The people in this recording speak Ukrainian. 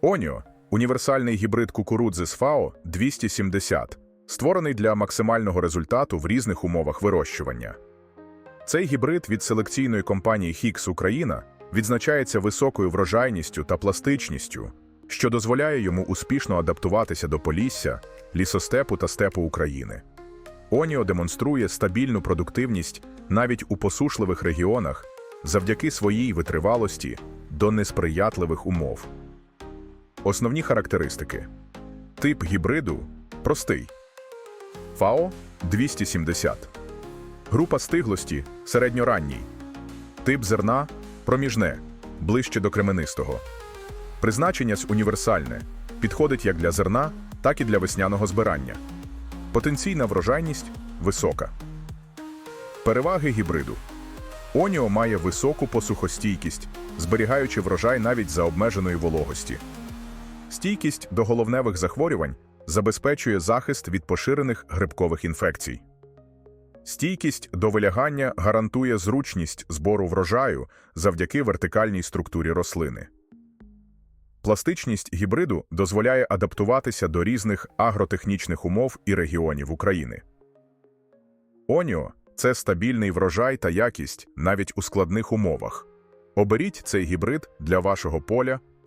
Оніо універсальний гібрид кукурудзи з ФАО 270, створений для максимального результату в різних умовах вирощування. Цей гібрид від селекційної компанії Хікс Україна відзначається високою врожайністю та пластичністю, що дозволяє йому успішно адаптуватися до полісся, лісостепу та степу України. Оніо демонструє стабільну продуктивність навіть у посушливих регіонах завдяки своїй витривалості до несприятливих умов. Основні характеристики. Тип гібриду простий. ФАО 270. Група стиглості середньоранній. Тип зерна проміжне, ближче до кременистого. Призначення з універсальне. Підходить як для зерна, так і для весняного збирання. Потенційна врожайність висока. Переваги гібриду. Оніо має високу посухостійкість, зберігаючи врожай навіть за обмеженої вологості. Стійкість до головневих захворювань забезпечує захист від поширених грибкових інфекцій. Стійкість до вилягання гарантує зручність збору врожаю завдяки вертикальній структурі рослини. Пластичність гібриду дозволяє адаптуватися до різних агротехнічних умов і регіонів України. Оніо це стабільний врожай та якість навіть у складних умовах. Оберіть цей гібрид для вашого поля